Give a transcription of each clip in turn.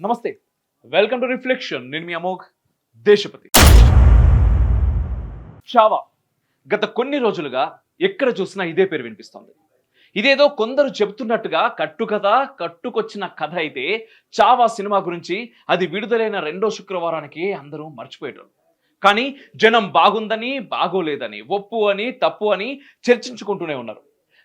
నమస్తే. Welcome to reflection నేను మీ అమోఘ్ దేశపతి. చావా గత కొన్ని రోజులుగా ఎక్కడ చూసినా ఇదే పేరు వినిపిస్తోంది. ఇదేదో కొందరు చెబుతున్నట్టుగా కట్టుకథ కట్టుకొచ్చిన కథ అయితే చావా సినిమా గురించి అది విడుదలైన రెండో శుక్రవారానికి అందరూ మర్చిపోయేటోళ్ళు. కానీ జనం బాగుందని బాగోలేదని ఒప్పు అని తప్పు అని చర్చించుకుంటూనే ఉన్నారు.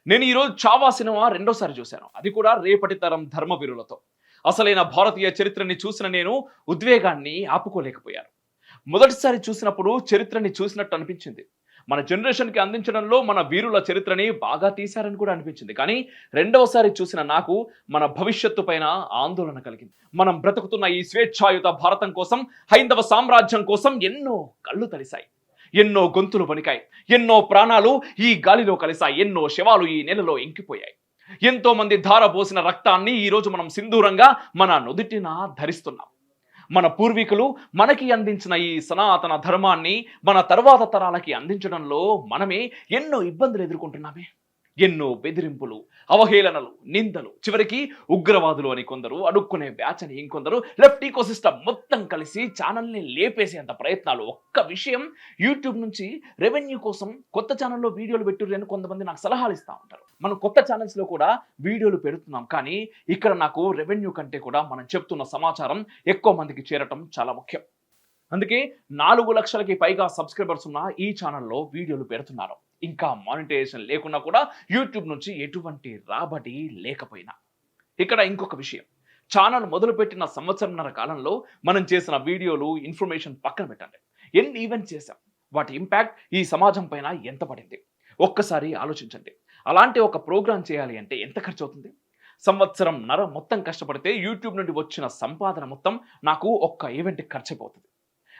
నేను ఈరోజు చావా సినిమా రెండోసారి చూశాను. అది కూడా రేపటి తరం ధర్మవీరులతో. అసలైన భారతీయ చరిత్రని చూసిన నేను ఉద్వేగాన్ని ఆపుకోలేకపోయాను. మొదటిసారి చూసినప్పుడు చరిత్రని చూసినట్టు అనిపించింది. మన జనరేషన్కి అందించడంలో మన వీరుల చరిత్రని బాగా తీశారని కూడా అనిపించింది. కానీ రెండవసారి చూసిన నాకు మన భవిష్యత్తు పైన ఆందోళన కలిగింది. మనం బ్రతుకుతున్న ఈ స్వేచ్ఛాయుత భారతం కోసం హైందవ సామ్రాజ్యం కోసం ఎన్నో కళ్ళు తడిశాయి. ఎన్నో గొంతులు వణికాయి. ఎన్నో ప్రాణాలు ఈ గాలిలో కలిశాయి. ఎన్నో శవాలు ఈ నెలలో ఇంకిపోయాయి. ఎంతో మంది ధారపోసిన రక్తాన్ని ఈ రోజు మనం సింధూరంగా మన నుదిటిన ధరిస్తున్నాం. మన పూర్వీకులు మనకి అందించిన ఈ సనాతన ధర్మాన్ని మన తర్వాత తరాలకి అందించడంలో మనమే ఎన్నో ఇబ్బందులు ఎదుర్కొంటున్నామే. ఎన్నో బెదిరింపులు అవహేళనలు నిందలు. చివరికి ఉగ్రవాదులు అని కొందరు అడుక్కునే బ్యాచ్ అని ఇంకొందరు లెఫ్ట్ ఈకోసిస్టమ్ మొత్తం కలిసి ఛానల్ని లేపేసేంత ప్రయత్నాలు. ఒక్క విషయం యూట్యూబ్ నుంచి రెవెన్యూ కోసం కొత్త ఛానల్లో వీడియోలు పెట్టుర్రు అని కొంతమంది నాకు సలహాలు ఇస్తూ ఉంటారు. మనం కొత్త ఛానల్స్లో కూడా వీడియోలు పెడుతున్నాం. కానీ ఇక్కడ నాకు రెవెన్యూ కంటే కూడా మనం చెప్తున్న సమాచారం ఎక్కువ మందికి చేరటం చాలా ముఖ్యం. అందుకే నాలుగు లక్షలకి పైగా సబ్స్క్రైబర్స్ ఉన్న ఈ ఛానల్లో వీడియోలు పెడుతున్నారు. ఇంకా మానిటైజేషన్ లేకున్నా కూడా యూట్యూబ్ నుంచి ఎటువంటి రాబడి లేకపోయినా. ఇక్కడ ఇంకొక విషయం. ఛానల్ మొదలుపెట్టిన సంవత్సరంన్నర కాలంలో మనం చేసిన వీడియోలు ఇన్ఫర్మేషన్ పక్కన పెట్టండి. ఎన్ని ఈవెంట్ చేశాం? వాటి ఇంపాక్ట్ ఈ సమాజం పైన ఎంత పడింది? ఒక్కసారి ఆలోచించండి. అలాంటి ఒక ప్రోగ్రాం చేయాలి అంటే ఎంత ఖర్చు అవుతుంది సంవత్సరం నర మొత్తం కష్టపడితే యూట్యూబ్ నుండి వచ్చిన సంపాదన మొత్తం నాకు ఒక్క ఈవెంట్కి ఖర్చు అయిపోతుంది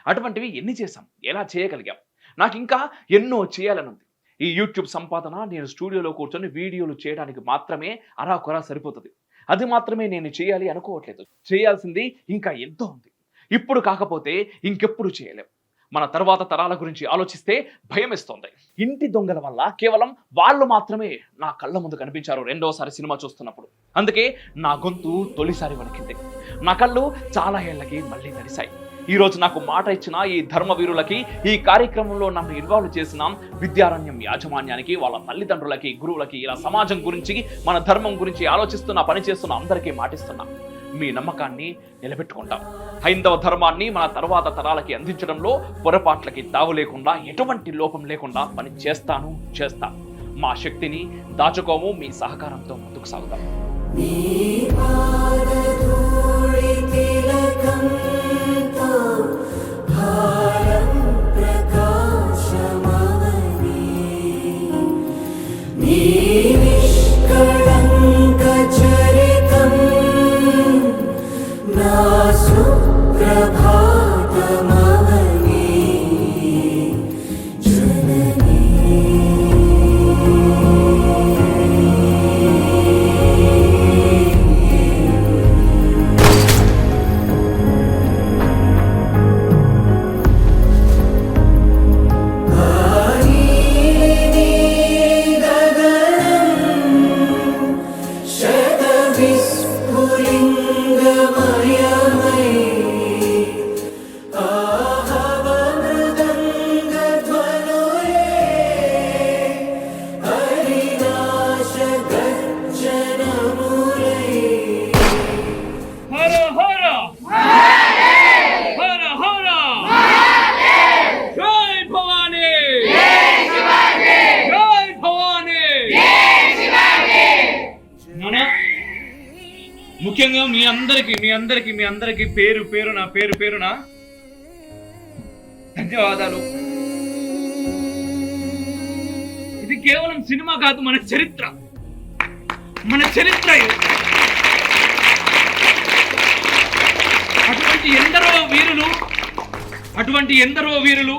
అటువంటివి ఎన్ని చేశాం? ఎలా చేయగలిగాం? నాకు ఇంకా ఎన్నో చేయాలనుంది. ఈ యూట్యూబ్ సంపాదన నేను స్టూడియోలో కూర్చొని వీడియోలు చేయడానికి మాత్రమే అరా కొరా సరిపోతుంది. అది మాత్రమే నేను చేయాలి అనుకోవట్లేదు. చేయాల్సింది ఇంకా ఎంతో ఉంది. ఇప్పుడు కాకపోతే ఇంకెప్పుడు చేయలేం. మన తర్వాత తరాల గురించి ఆలోచిస్తే భయమేస్తోంది. ఇంటి దొంగల వల్ల కేవలం వాళ్ళు మాత్రమే నా కళ్ళ ముందు కనిపించారు రెండోసారి సినిమా చూస్తున్నప్పుడు. అందుకే నా గొంతు తొలిసారి వణికింది. నా కళ్ళు చాలా ఏళ్ళకి మళ్ళీ నడిశాయి ఈరోజు నాకు మాట ఇచ్చిన ఈ ధర్మవీరులకి ఈ కార్యక్రమంలో నన్ను ఇన్వాల్వ్ చేసిన విద్యారణ్యం యాజమాన్యానికి వాళ్ళ తల్లిదండ్రులకి గురువులకి ఇలా సమాజం గురించి మన ధర్మం గురించి ఆలోచిస్తున్న పనిచేస్తున్న అందరికీ మాటిస్తున్నా. మీ నమ్మకాన్ని నిలబెట్టుకుంటాం. హైందవ ధర్మాన్ని మన తర్వాత తరాలకి అందించడంలో పొరపాట్లకి తావు లేకుండా ఎటువంటి లోపం లేకుండా పని చేస్తాను చేస్తాను మా శక్తిని దాచుకోము మీ సహకారంతో ముందుకు సాగుతాం ముఖ్యంగా మీ అందరికి మీ అందరికి మీ అందరికి పేరు పేరు నా పేరు పేరున? ధన్యవాదాలు. ఇది కేవలం సినిమా కాదు మన చరిత్ర. మన చరిత్ర అటువంటి ఎందరో వీరులు అటువంటి ఎందరో వీరులు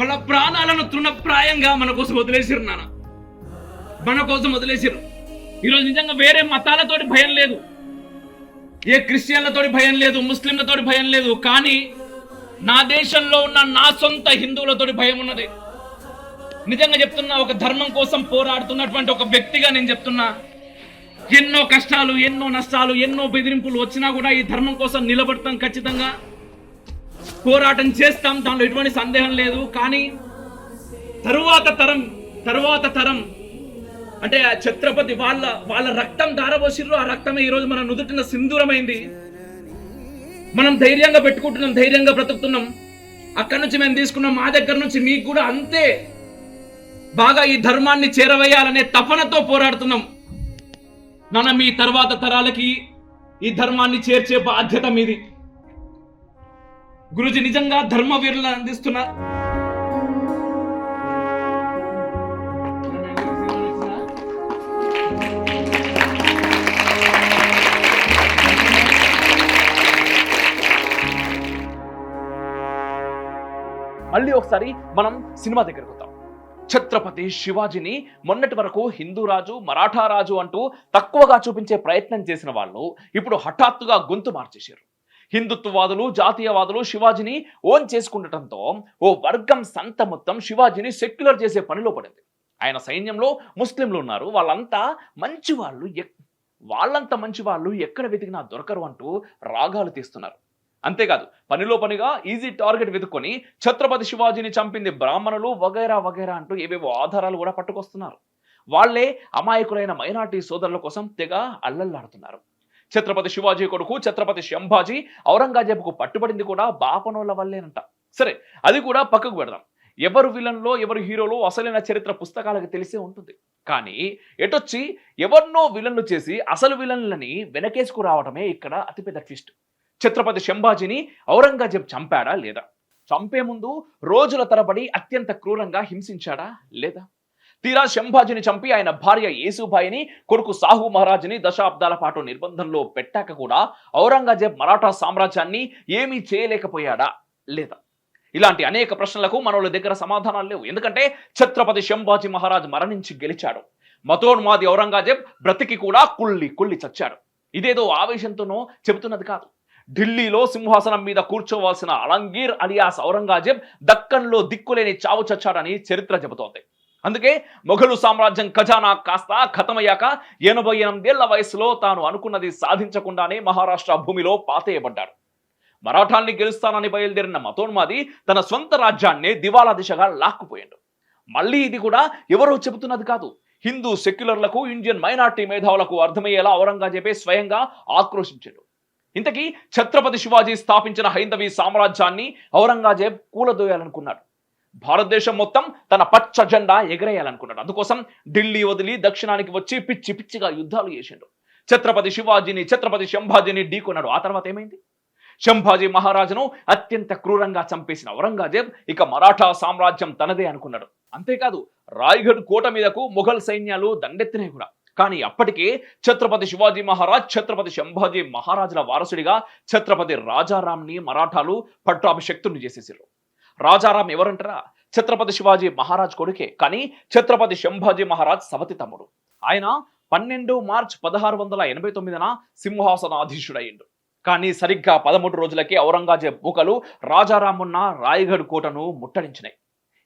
వాళ్ళ ప్రాణాలను తృణప్రాయంగా మన కోసం వదిలేసిరు నాన్న. మన కోసం వదిలేసిరు ఈరోజు నిజంగా వేరే మతాలతోటి భయం లేదు. ఏ క్రిస్టియన్లతోటి భయం లేదు ముస్లింలతోటి భయం లేదు కానీ నా దేశంలో ఉన్న నా సొంత హిందువులతోటి భయం ఉన్నది. నిజంగా చెప్తున్నా ఒక ధర్మం కోసం పోరాడుతున్నటువంటి ఒక వ్యక్తిగా నేను చెప్తున్నా ఎన్నో కష్టాలు ఎన్నో నష్టాలు ఎన్నో బెదిరింపులు వచ్చినా కూడా ఈ ధర్మం కోసం నిలబడతాం ఖచ్చితంగా. పోరాటం చేస్తాం దానిలో ఎటువంటి సందేహం లేదు కానీ తరువాత తరం తరువాత తరం అంటే ఆ ఛత్రపతి వాళ్ళ వాళ్ళ రక్తం దారబోసిర్రు ఆ రక్తమే ఈరోజు మన నుదుటిన సింధూరమైంది. మనం ధైర్యంగా పెట్టుకుంటున్నాం ధైర్యంగా బ్రతుకుతున్నాం. అక్కడి నుంచి మేము తీసుకున్నాం మా దగ్గర నుంచి మీకు కూడా అంతే. బాగా ఈ ధర్మాన్ని చేరవేయాలనే తపనతో పోరాడుతున్నాం. నాన్న మీ తర్వాత తరాలకి ఈ ధర్మాన్ని చేర్చే బాధ్యత మీది. గురుజీ నిజంగా ధర్మ వీరులను మళ్ళీ ఒకసారి మనం సినిమా దగ్గరకు వద్దాం. ఛత్రపతి శివాజీని మొన్నటి వరకు హిందూ రాజు మరాఠా రాజు అంటూ తక్కువగా చూపించే ప్రయత్నం చేసిన వాళ్ళు ఇప్పుడు హఠాత్తుగా గొంతు మార్చేశారు. హిందుత్వవాదులు జాతీయవాదులు శివాజీని ఓన్ చేసుకుండటంతో ఓ వర్గం సంత మొత్తం శివాజీని సెక్యులర్ చేసే పనిలో పడింది. ఆయన సైన్యంలో ముస్లింలు ఉన్నారు. వాళ్ళంతా మంచి వాళ్ళు ఎక్- వాళ్ళంత మంచి వాళ్ళు ఎక్కడ వెతికినా దొరకరు అంటూ రాగాలు తీస్తున్నారు. అంతేకాదు పనిలో పనిగా ఈజీ టార్గెట్ వెతుక్కొని ఛత్రపతి శివాజీని చంపింది బ్రాహ్మణులు వగైరా వగైరా అంటూ ఏవేవో ఆధారాలు కూడా పట్టుకొస్తున్నారు. వాళ్ళే అమాయకులైన మైనార్టీ సోదరుల కోసం తెగ అల్లల్లాడుతున్నారు. ఛత్రపతి శివాజీ కొడుకు ఛత్రపతి శంభాజీ ఔరంగజేబుకు పట్టుబడింది కూడా బాపనోళ్ళ వల్లేనంట. సరే అది కూడా పక్కకు పెడదాం. ఎవరు విలన్లో ఎవరు హీరోలో అసలైన చరిత్ర పుస్తకాలకు తెలిసే ఉంటుంది. కానీ ఎటొచ్చి ఎవరినో విలన్లు చేసి అసలు విలన్లని వెనకేసుకురావటమే ఇక్కడ అతిపెద్ద ట్విస్ట్. ఛత్రపతి శంభాజీని ఔరంగజేబ్ చంపాడా లేదా? చంపే ముందు రోజుల తరబడి అత్యంత క్రూరంగా హింసించాడా లేదా? తీరా శంభాజీని చంపి ఆయన భార్య యేసుబాయిని కొడుకు సాహు మహారాజుని దశాబ్దాల పాటు నిర్బంధంలో పెట్టాక కూడా ఔరంగజేబ్ మరాఠా సామ్రాజ్యాన్ని ఏమీ చేయలేకపోయాడా లేదా? ఇలాంటి అనేక ప్రశ్నలకు మనోళ్ళ దగ్గర సమాధానాలు లేవు. ఎందుకంటే ఛత్రపతి శంభాజీ మహారాజ్ మరణించి గెలిచాడు. మతోన్మాది ఔరంగజేబ్ బ్రతికి కూడా కుళ్ళి కుళ్ళి చచ్చాడు. ఇదేదో ఆవేశంతోనో చెబుతున్నది కాదు. ఢిల్లీలో సింహాసనం మీద కూర్చోవాల్సిన అలంగీర్ అలియాస్ ఔరంగజేబ్ దక్కన్లో దిక్కులేని చావు చచ్చాడని చరిత్ర చెబుతోంది. అందుకే మొఘలు సామ్రాజ్యం ఖజానా కాస్త ఖతమయ్యాక ఎనభై ఎనిమిదేళ్ళ వయసులో తాను అనుకున్నది సాధించకుండానే మహారాష్ట్ర భూమిలో పాతేయబడ్డాడు. మరాఠాల్ని గెలుస్తానని బయలుదేరిన మతోన్మాది తన సొంత రాజ్యాన్నే దివాలా దిశగా లాక్కుపోయాడు. మళ్ళీ ఇది కూడా ఎవరో చెబుతున్నది కాదు. హిందూ సెక్యులర్లకు ఇండియన్ మైనార్టీ మేధావులకు అర్థమయ్యేలా ఔరంగజేబే స్వయంగా ఆక్రోశించాడు. ఇంతకీ ఛత్రపతి శివాజీ స్థాపించిన హైందవీ సామ్రాజ్యాన్ని ఔరంగజేబ్ కూలదోయాలనుకున్నాడు. భారతదేశం మొత్తం తన పచ్చ జెండా ఎగరేయాలనుకున్నాడు. అందుకోసం ఢిల్లీ వదిలి దక్షిణానికి వచ్చి పిచ్చి పిచ్చిగా యుద్ధాలు చేసిండు. ఛత్రపతి శివాజీని ఛత్రపతి శంభాజీని ఢీకొన్నాడు. ఆ తర్వాత ఏమైంది? శంభాజీ మహారాజును అత్యంత క్రూరంగా చంపేసిన ఔరంగజేబ్ ఇక మరాఠా సామ్రాజ్యం తనదే అనుకున్నాడు. అంతేకాదు రాయ్గఢ్ కోట మీదకు మొఘల్ సైన్యాలు దండెత్తినాయి కూడా. కానీ అప్పటికే ఛత్రపతి శివాజీ మహారాజ్ ఛత్రపతి శంభాజీ మహారాజుల వారసుడిగా ఛత్రపతి రాజారాంని మరాఠాలు పట్టాభిషక్తుని చేసేసారు రాజారాం ఎవరంటారా? ఛత్రపతి శివాజీ మహారాజ్ కొడుకే. కానీ ఛత్రపతి శంభాజీ మహారాజ్ సవతి తమ్ముడు. ఆయన పన్నెండు మార్చ్ పదహారు వందల ఎనభై తొమ్మిదిన సింహాసనాధీశుడయ్యిండు. కానీ సరిగ్గా పదమూడు రోజులకే ఔరంగజేబ్ మూకలు రాజారామున్న రాయగఢ్ కోటను ముట్టడించినాయి.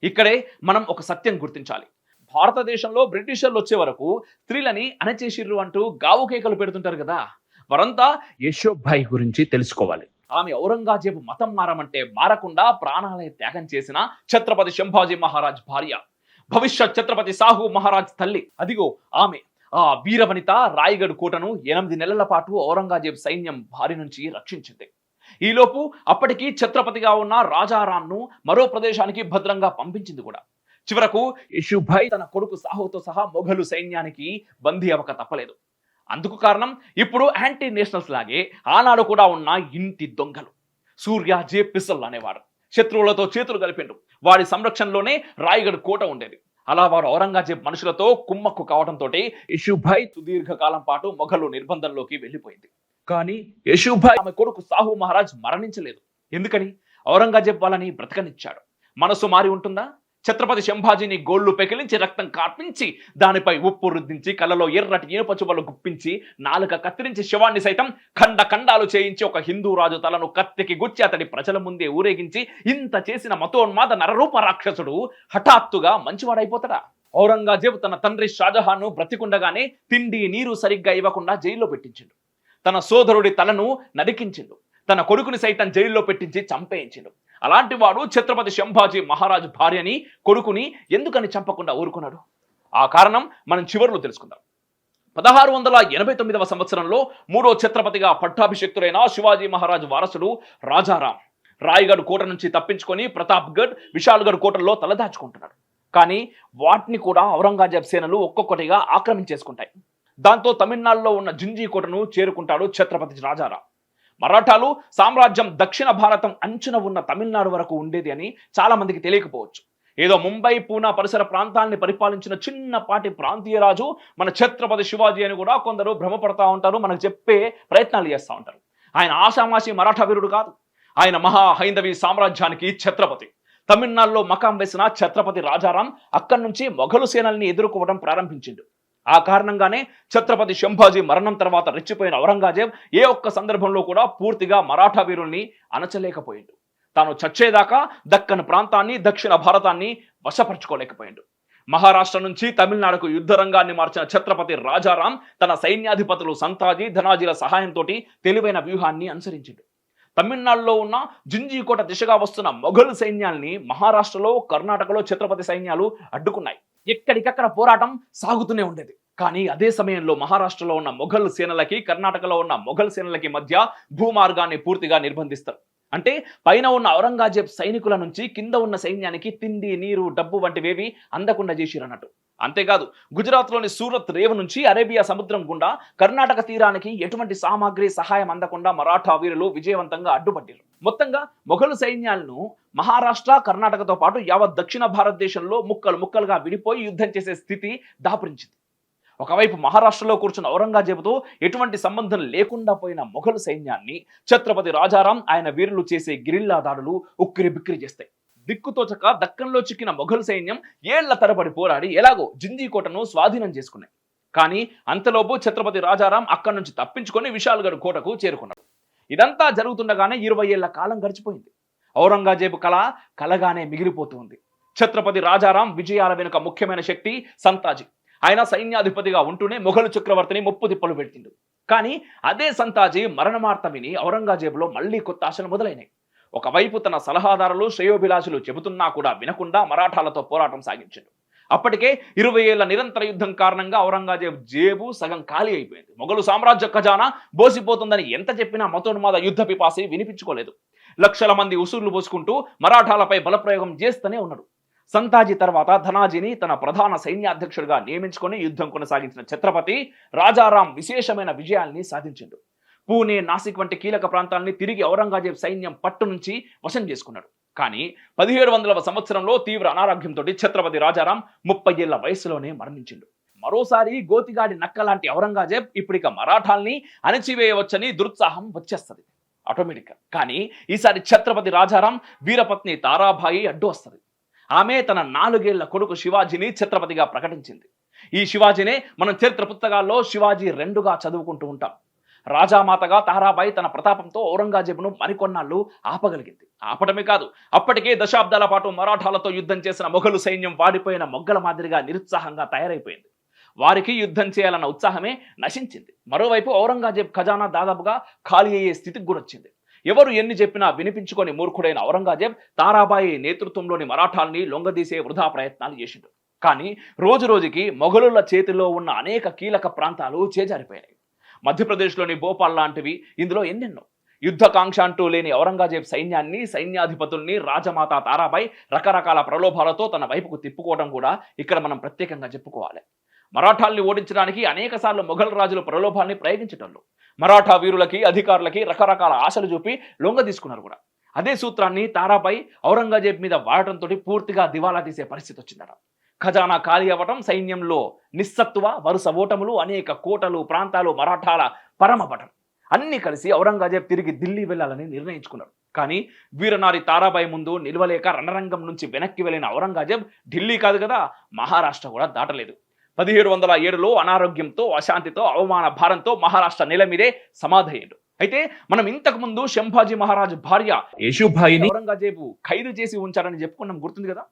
ఇక్కడే మనం ఒక సత్యం గుర్తించాలి. భారతదేశంలో బ్రిటిషర్లు వచ్చే వరకు స్త్రీలని అణచేసిర్రు అంటూ గావు కేకలు పెడుతుంటారు కదా. వారంతా యశోభాయ్ గురించి తెలుసుకోవాలి. ఆమె ఔరంగజేబు మతం మారమంటే మారకుండా ప్రాణాలయ త్యాగం చేసిన ఛత్రపతి శంభాజీ మహారాజ్ భార్య. భవిష్యత్ ఛత్రపతి సాహు మహారాజ్ తల్లి. అదిగో ఆమె. ఆ వీరవనిత రాయగఢ్ కోటను ఎనిమిది నెలల పాటు ఔరంగజేబ్ సైన్యం భారీ నుంచి రక్షించింది. ఈలోపు అప్పటికి ఛత్రపతిగా ఉన్న రాజారాంను మరో ప్రదేశానికి భద్రంగా పంపించింది కూడా. చివరకు షుభై తన కొడుకు సాహుతో సహా మొఘలు సైన్యానికి బందీ అవ్వక తప్పలేదు. అందుకు కారణం ఇప్పుడు యాంటీ నేషనల్స్ లాగే ఆనాడు కూడా ఉన్న ఇంటి దొంగలు. సూర్య జే పిసల్ అనేవాడు. శత్రువులతో చేతులు కలిపిండు. వాడి సంరక్షణలోనే రాయగఢ్ కోట ఉండేది. అలా వారు ఔరంగజేబ్ మనుషులతో కుమ్మక్కు కావడంతో యశుభాయ్ సుదీర్ఘకాలం పాటు మొఘలు నిర్బంధంలోకి వెళ్ళిపోయింది. కానీ యశుభాయ్ ఆమె కొడుకు సాహు మహారాజ్ మరణించలేదు. ఎందుకని? ఔరంగజేబ్ వాళ్ళని బ్రతకనిచ్చాడు. మనసు మారి ఉంటుందా? ఛత్రపతి శంభాజీని గోళ్ళు పెకిలించి రక్తం కార్పించి దానిపై ఉప్పు రుద్దించి కళ్ళలో ఎర్రటి ఇనుప చువ్వలు గుప్పించి నాలుక కత్తిరించి శవాన్ని సైతం ఖండ ఖండాలు చేయించి ఒక హిందూ రాజు తలను కత్తికి గుచ్చి అతడి ప్రజల ముందే ఊరేగించి ఇంత చేసిన మతోన్మాద నరరూప రాక్షసుడు హఠాత్తుగా మంచివాడైపోతాడా? ఔరంగజేబ్ తన తండ్రి షాజహాన్ను బ్రతికుండగానే తిండి నీరు సరిగ్గా ఇవ్వకుండా జైల్లో పెట్టించిండు. తన సోదరుడి తలను నరికించిండు. తన కొడుకుని సైతం జైల్లో పెట్టించి చంపేయించిండు. అలాంటి వాడు ఛత్రపతి శంభాజీ మహారాజు భార్యని కొడుకుని ఎందుకని చంపకుండా ఊరుకున్నాడు? ఆ కారణం మనం చివరిలో తెలుసుకుందాం. పదహారు వందల ఎనభై తొమ్మిదవ సంవత్సరంలో మూడో ఛత్రపతిగా పట్టాభిషక్తులైన శివాజీ మహారాజు వారసుడు రాజారాం రాయగఢ్ కోట నుంచి తప్పించుకొని ప్రతాప్గఢ్ విశాల్గఢ్ కోటల్లో తలదాచుకుంటున్నాడు. కానీ వాటిని కూడా ఔరంగజేబ్ సేనలు ఒక్కొక్కటిగా ఆక్రమించేసుకుంటాయి. దాంతో తమిళనాడులో ఉన్న జింజీ కోటను చేరుకుంటాడు ఛత్రపతి రాజారాం. మరాఠాలు సామ్రాజ్యం దక్షిణ భారతం అంచున ఉన్న తమిళనాడు వరకు ఉండేది అని చాలా మందికి తెలియకపోవచ్చు. ఏదో ముంబై పూనా పరిసర ప్రాంతాల్ని పరిపాలించిన చిన్నపాటి ప్రాంతీయ రాజు మన ఛత్రపతి శివాజీ అని కూడా కొందరు భ్రమపడతా ఉంటారు మనకు చెప్పే ప్రయత్నాలు చేస్తూ ఉంటారు. ఆయన ఆషామాషి మరాఠా వీరుడు కాదు. ఆయన మహా హైందవి సామ్రాజ్యానికి ఛత్రపతి. తమిళనాడులో మకాం వేసిన ఛత్రపతి రాజారాం అక్కడి నుంచి మొఘలు సేనల్ని ఎదుర్కోవడం ప్రారంభించిండు. ఆ కారణంగానే ఛత్రపతి శంభాజీ మరణం తర్వాత రెచ్చిపోయిన ఔరంగజేబ్ ఏ ఒక్క సందర్భంలో కూడా పూర్తిగా మరాఠా వీరుల్ని అణచలేకపోయిండు. తాను చచ్చేదాకా దక్కన్ ప్రాంతాన్ని దక్షిణ భారతాన్ని వశపరచుకోలేకపోయిండు. మహారాష్ట్ర నుంచి తమిళనాడుకు యుద్ధ రంగాన్ని మార్చిన ఛత్రపతి రాజారాం తన సైన్యాధిపతులు సంతాజీ ధనాజీల సహాయంతో తెలివైన వ్యూహాన్ని అనుసరించిండు. తమిళనాడులో ఉన్న జింజీకోట దిశగా వస్తున్న మొఘల్ సైన్యాల్ని మహారాష్ట్రలో కర్ణాటకలో ఛత్రపతి సైన్యాలు అడ్డుకున్నాయి. ఎక్కడికక్కడ పోరాటం సాగుతూనే ఉండేది. కానీ అదే సమయంలో మహారాష్ట్రలో ఉన్న మొఘల్ సేనలకి కర్ణాటకలో ఉన్న మొఘల్ సేనలకి మధ్య భూమార్గాన్ని పూర్తిగా నిర్బంధిస్తారు. అంటే పైన ఉన్న ఔరంగజేబ్ సైనికుల నుంచి కింద ఉన్న సైన్యానికి తిండి నీరు డబ్బు వంటివేవి అందకుండా చేసిరన్నట్టు. అంతేకాదు గుజరాత్లోని సూరత్ రేవు నుంచి అరేబియా సముద్రం గుండా కర్ణాటక తీరానికి ఎటువంటి సామాగ్రి సహాయం అందకుండా మరాఠా వీరులు విజయవంతంగా అడ్డుపట్టారు. మొత్తంగా మొఘలు సైన్యాలను మహారాష్ట్ర కర్ణాటకతో పాటు యావత్ దక్షిణ భారతదేశంలో ముక్కలు ముక్కలుగా విడిపోయి యుద్ధం చేసే స్థితి దాపరించింది. ఒకవైపు మహారాష్ట్రలో కూర్చున్న ఔరంగజేబుతో ఎటువంటి సంబంధం లేకుండా పోయిన మొఘలు సైన్యాన్ని ఛత్రపతి రాజారాం ఆయన వీరులు చేసే గిరిల్లా దాడులు ఉక్కిరి బిక్కిరి చేస్తాయి. దిక్కుతోచక దక్కన్లో చిక్కిన మొఘల్ సైన్యం ఏళ్ళ తరబడి పోరాడి ఎలాగో జింజీ కోటను స్వాధీనం చేసుకున్నాయి. కానీ అంతలోపు ఛత్రపతి రాజారాం అక్కడి నుంచి తప్పించుకొని విశాల్గఢ్ కోటకు చేరుకున్నాడు ఇదంతా జరుగుతుండగానే ఇరవై ఏళ్ళ కాలం గడిచిపోయింది. ఔరంగజేబు కళ కలగానే మిగిలిపోతుంది. ఛత్రపతి రాజారాం విజయాల వెనుక ముఖ్యమైన శక్తి సంతాజీ. ఆయన సైన్యాధిపతిగా ఉంటూనే మొఘలు చక్రవర్తిని ముప్పు తిప్పలు పెట్టిండు కానీ అదే సంతాజీ మరణమార్త విని ఔరంగజేబులో మళ్ళీ కొత్త ఆశలు మొదలైనాయి. ఒకవైపు తన సలహాదారులు శ్రేయోభిలాషులు చెబుతున్నా కూడా వినకుండా మరాఠాలతో పోరాటం సాగించాడు. అప్పటికే ఇరవై ఏళ్ళ నిరంతర యుద్ధం కారణంగా ఔరంగజేబ్ జేబు సగం ఖాళీ అయిపోయింది. మొఘలు సామ్రాజ్య ఖజానా బోసిపోతుందని ఎంత చెప్పినా మతోన్మాద యుద్ధ పిపాసి వినిపించుకోలేదు. లక్షల మంది ఉసూర్లు పోసుకుంటూ మరాఠాలపై బలప్రయోగం చేస్తూనే ఉన్నాడు. సంతాజీ తర్వాత ధనాజీని తన ప్రధాన సైన్యాధ్యక్షుడిగా నియమించుకొని యుద్ధం కొనసాగించిన ఛత్రపతి రాజారాం విశేషమైన విజయాల్ని సాధించిండు. పూణే నాసిక్ వంటి కీలక ప్రాంతాలని తిరిగి ఔరంగజేబ్ సైన్యం పట్టు నుంచి వశం చేసుకున్నాడు. కానీ పదిహేడు వందల సంవత్సరంలో తీవ్ర అనారోగ్యంతో ఛత్రపతి రాజారాం ముప్పై ఏళ్ళ వయసులోనే మరణించిండు. మరోసారి గోతిగాడి నక్క లాంటి ఔరంగజేబ్ ఇప్పుడిక మరాఠాల్ని అణచివేయవచ్చని దురుత్సాహం వచ్చేస్తుంది. ఆటోమేటిక్గా. కానీ ఈసారి ఛత్రపతి రాజారాం వీరపత్ని తారాభాయి అడ్డు వస్తుంది. ఆమె తన నాలుగేళ్ళ కొడుకు శివాజీని ఛత్రపతిగా ప్రకటించింది. ఈ శివాజీనే మనం చరిత్ర పుస్తకాల్లో శివాజీ రెండుగా చదువుకుంటూ ఉంటాం. రాజామాతగా తారాబాయి తన ప్రతాపంతో ఔరంగజేబును మరికొన్నాళ్ళు ఆపగలిగింది. ఆపటమే కాదు అప్పటికే దశాబ్దాల పాటు మరాఠాలతో యుద్ధం చేసిన మొఘలు సైన్యం వాడిపోయిన మొగ్గల మాదిరిగా నిరుత్సాహంగా తయారైపోయింది. వారికి యుద్ధం చేయాలన్న ఉత్సాహమే నశించింది. మరోవైపు ఔరంగజేబ్ ఖజానా దాదాపుగా ఖాళీ అయ్యే స్థితికి గురొచ్చింది. ఎవరు ఎన్ని చెప్పినా వినిపించుకొని మూర్ఖుడైన ఔరంగజేబ్ తారాబాయి నేతృత్వంలోని మరాఠాల్ని లొంగదీసే వృధా ప్రయత్నాలు చేసిండు. కానీ రోజు రోజుకి మొఘలుల చేతిలో ఉన్న అనేక కీలక ప్రాంతాలు చేజారిపోయాయి. మధ్యప్రదేశ్లోని భోపాల్ లాంటివి. ఇందులో ఎన్నెన్నో. యుద్ధకాంక్ష అంటూ లేని ఔరంగజేబ్ సైన్యాన్ని సైన్యాధిపతుల్ని రాజమాత తారాపై రకరకాల ప్రలోభాలతో తన వైపుకు తిప్పుకోవడం కూడా ఇక్కడ మనం ప్రత్యేకంగా చెప్పుకోవాలి. మరాఠాల్ని ఓడించడానికి అనేక సార్లు మొఘల్ రాజులు ప్రలోభాన్ని ప్రయోగించటంలో మరాఠా వీరులకి అధికారులకి రకరకాల ఆశలు చూపి లొంగ తీసుకున్నారు కూడా. అదే సూత్రాన్ని తారాపై ఔరంగజేబ్ మీద వాడటంతో పూర్తిగా దివాలా తీసే పరిస్థితి వచ్చిందట. ఖజానా ఖాళీ అవ్వటం సైన్యంలో నిస్సత్తువ వరుస ఓటములు అనేక కోటలు ప్రాంతాలు మరాఠాల పరమపటం అన్నీ కలిసి ఔరంగజేబ్ తిరిగి ఢిల్లీ వెళ్ళాలని నిర్ణయించుకున్నారు. కానీ వీరనారి తారాబాయి ముందు నిలవలేక రణరంగం నుంచి వెనక్కి వెళ్ళిన ఔరంగజేబ్ ఢిల్లీ కాదు కదా మహారాష్ట్ర కూడా దాటలేదు. పదిహేడు వందల ఏడులో అనారోగ్యంతో అశాంతితో అవమాన భారంతో మహారాష్ట్ర నేల మీదే సమాధయ్యాడు అయితే మనం ఇంతకు ముందు శంభాజీ మహారాజు భార్య యేషుభాయిని ఔరంగజేబు ఖైదు చేసి ఉంచారని చెప్పుకున్నాం గుర్తుంది కదా?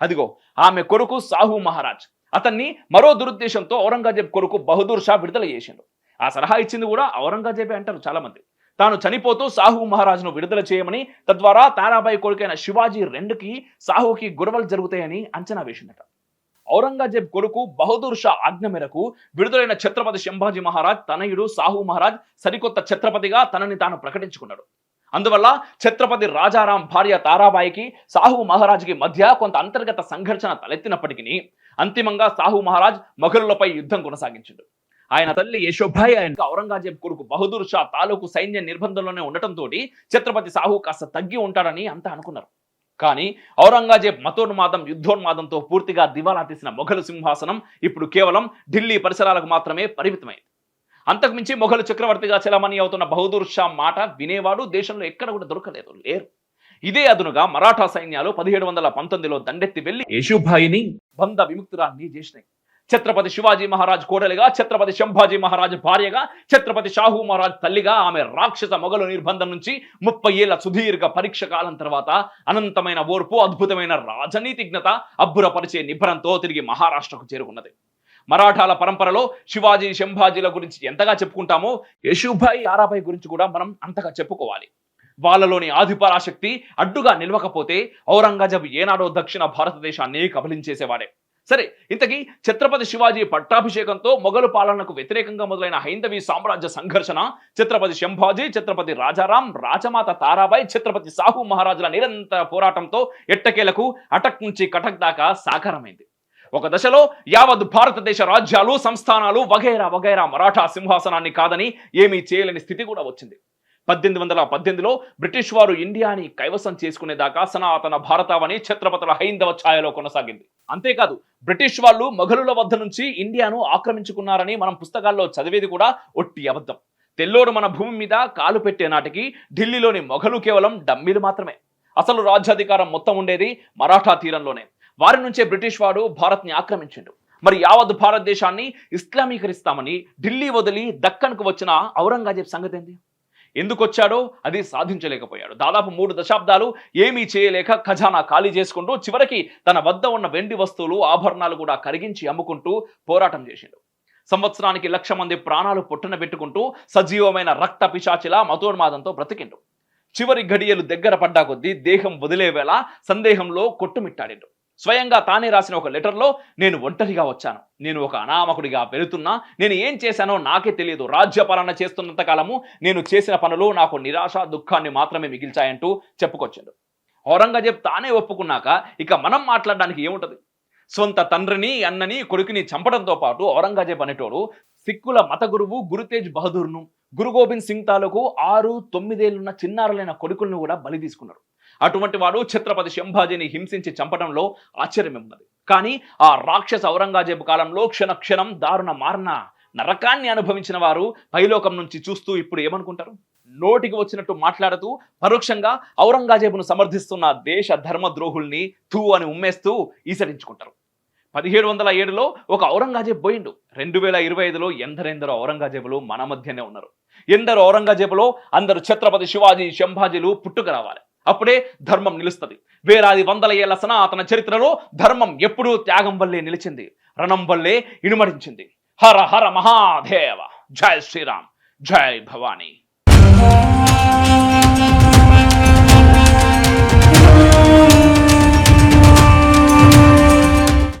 అదిగో ఆమె కొడుకు సాహు మహారాజ్. అతన్ని మరో దురుద్దేశంతో ఔరంగజేబ్ కొడుకు బహదూర్ షా విడుదల చేసిండు. ఆ సలహా ఇచ్చింది కూడా ఔరంగజేబే అంటారు చాలా మంది తాను చనిపోతూ సాహు మహారాజును విడుదల చేయమని తద్వారా తారాబాయి కొడుకైన శివాజీ రెండుకి సాహుకి గొడవలు జరుగుతాయని అంచనా వేసిందట. ఔరంగజేబ్ కొడుకు బహదూర్ షా ఆజ్ఞ మేరకు విడుదలైన ఛత్రపతి శంభాజీ మహారాజ్ తనయుడు సాహు మహారాజ్ సరికొత్త ఛత్రపతిగా తనని తాను ప్రకటించుకున్నాడు. అందువల్ల ఛత్రపతి రాజారాం భార్య తారాబాయికి సాహు మహారాజుకి మధ్య కొంత అంతర్గత సంఘర్షణ తలెత్తినప్పటికీ అంతిమంగా సాహు మహారాజ్ మొఘలులపై యుద్ధం కొనసాగించాడు. ఆయన తల్లి యశోభాయ్ ఆయన ఔరంగజేబ్ కొడుకు బహదూర్ షా తాలూకు సైన్య నిర్బంధంలోనే ఉండటంతో ఛత్రపతి సాహు కాస్త తగ్గి ఉంటాడని అంతా అనుకున్నారు. కానీ ఔరంగజేబ్ మతోన్మాదం యుద్ధోన్మాదంతో పూర్తిగా దివాలా తీసిన మొఘలు సింహాసనం ఇప్పుడు కేవలం ఢిల్లీ పరిసరాలకు మాత్రమే పరిమితమైంది. అంతకుమించి మొఘలు చక్రవర్తిగా చెలమణి అవుతున్న బహదూర్ షా మాట వినేవాడు దేశంలో ఎక్కడ కూడా దొరకలేదు లేరు. ఇదే అదునుగా మరాఠా సైన్యాలు పదిహేడు వందల పంతొమ్మిదిలో దండెత్తి వెళ్ళి యశుభాయిని బంధ విముక్తురాన్ని చేసినాయి. ఛత్రపతి శివాజీ మహారాజ్ కోడలిగా ఛత్రపతి శంభాజీ మహారాజ్ భార్యగా ఛత్రపతి షాహు మహారాజ్ తల్లిగా ఆమె రాక్షస మొఘలు నిర్బంధం నుంచి ముప్పై ఏళ్ళ సుదీర్ఘ పరీక్ష కాలం తర్వాత అనంతమైన ఓర్పు అద్భుతమైన రాజనీతిజ్ఞత అబ్బురపరిచే నిబ్బరంతో తిరిగి మహారాష్ట్రకు చేరుకున్నది. మరాఠాల పరంపరలో శివాజీ శంభాజీల గురించి ఎంతగా చెప్పుకుంటామో యశుభాయి తారాబాయి గురించి కూడా మనం అంతగా చెప్పుకోవాలి. వాళ్ళలోని ఆధిపరాశక్తి అడ్డుగా నిలవకపోతే ఔరంగజేబ్ ఏనాడో దక్షిణ భారతదేశాన్ని కబలించేసేవాడే సరే ఇంతకీ ఛత్రపతి శివాజీ పట్టాభిషేకంతో మొఘలు పాలనకు వ్యతిరేకంగా మొదలైన హైందవీ సామ్రాజ్య సంఘర్షణ ఛత్రపతి శంభాజీ ఛత్రపతి రాజారాం రాజమాత తారాబాయి ఛత్రపతి సాహు మహారాజుల నిరంతర పోరాటంతో ఎట్టకేలకు అటక్ నుంచి కటక్ దాకా సాకారమైంది. ఒక దశలో యావత్ భారతదేశ రాజ్యాలు సంస్థానాలు వగైరా వగైరా మరాఠా సింహాసనాన్ని కాదని ఏమీ చేయలేని స్థితి కూడా వచ్చింది. పద్దెనిమిది వందల పద్దెనిమిదిలో బ్రిటిష్ వారు ఇండియాని కైవసం చేసుకునేదాకా సనాతన భారతావని ఛత్రపతుల హైందవ ఛాయలో కొనసాగింది. అంతేకాదు బ్రిటిష్ వాళ్ళు మొఘలుల వద్ద నుంచి ఇండియాను ఆక్రమించుకున్నారని మనం పుస్తకాల్లో చదివేది కూడా ఒట్టి అబద్ధం. తెల్లోడు మన భూమి మీద కాలు పెట్టే నాటికి ఢిల్లీలోని మొఘలు కేవలం డమ్మీలు మాత్రమే. అసలు రాజ్యాధికారం మొత్తం ఉండేది మరాఠా తీరంలోనే. వారి నుంచే బ్రిటిష్ వాడు భారత్ని ఆక్రమించిండు. మరి యావత్ భారతదేశాన్ని ఇస్లామీకరిస్తామని ఢిల్లీ వదిలి దక్కన్కు వచ్చిన ఔరంగజేబ్ సంగతి ఏంది? ఎందుకు వచ్చాడో అది సాధించలేకపోయాడు. దాదాపు మూడు దశాబ్దాలు ఏమీ చేయలేక ఖజానా ఖాళీ చేసుకుంటూ చివరికి తన వద్ద ఉన్న వెండి వస్తువులు ఆభరణాలు కూడా కరిగించి అమ్ముకుంటూ పోరాటం చేసిండు. సంవత్సరానికి లక్ష మంది ప్రాణాలు పొట్టున పెట్టుకుంటూ సజీవమైన రక్త పిశాచిలా మతోన్మాదంతో బ్రతికిండు. చివరి ఘడియలు దగ్గర పడ్డా కొద్దీ దేహం వదిలే వేళ సందేహంలో కొట్టుమిట్టాడిండు. స్వయంగా తానే రాసిన ఒక లెటర్లో నేను ఒంటరిగా వచ్చాను. నేను ఒక అనామకుడిగా వెళుతున్నా. నేను ఏం చేశానో నాకే తెలియదు. రాజ్యపాలన చేస్తున్నంత కాలము నేను చేసిన పనులు నాకు నిరాశ దుఃఖాన్ని మాత్రమే మిగిల్చాయంటూ చెప్పుకొచ్చాడు. ఔరంగజేబ్ తానే ఒప్పుకున్నాక ఇక మనం మాట్లాడడానికి ఏముంటది? సొంత తండ్రిని అన్నని కొడుకుని చంపడంతో పాటు ఔరంగజేబ్ అనేటోడు సిక్కుల మత గురువు గురుతేజ్ బహదూర్ను గురు గోబింద్ సింగ్ తాలూకు ఆరు తొమ్మిదేళ్ళున్న చిన్నారులైన కొడుకులను కూడా బలి తీసుకున్నాడు. అటువంటి వాడు ఛత్రపతి శంభాజీని హింసించి చంపడంలో ఆశ్చర్యమేమున్నది. కానీ ఆ రాక్షస ఔరంగజేబు కాలంలో క్షణ క్షణం దారుణ మారణ నరకాన్ని అనుభవించిన వారు పైలోకం నుంచి చూస్తూ ఇప్పుడు ఏమనుకుంటారు? నోటికి వచ్చినట్టు మాట్లాడుతూ పరోక్షంగా ఔరంగజేబును సమర్థిస్తున్న దేశ ధర్మ ద్రోహుల్ని తూ అని ఉమ్మేస్తూ ఈసరించుకుంటారు పదిహేడు వందల ఏడులో ఒక ఔరంగజేబు పోయిండు. రెండు వేల ఇరవై ఐదులో ఎందరెందరో ఔరంగజేబులు మన మధ్యనే ఉన్నారు. ఎందరో ఔరంగజేబులో అందరు ఛత్రపతి శివాజీ శంభాజీలు పుట్టుక రావాలి అప్పుడే ధర్మం నిలుస్తుంది. వేలాది వందల ఏళ్ళ సనాతన చరిత్రలో ధర్మం ఎప్పుడూ త్యాగం వల్లే నిలిచింది రణం వల్లే ఇనుమడించింది. హర హర మహాదేవ. జై శ్రీరామ్. జై భవానీ.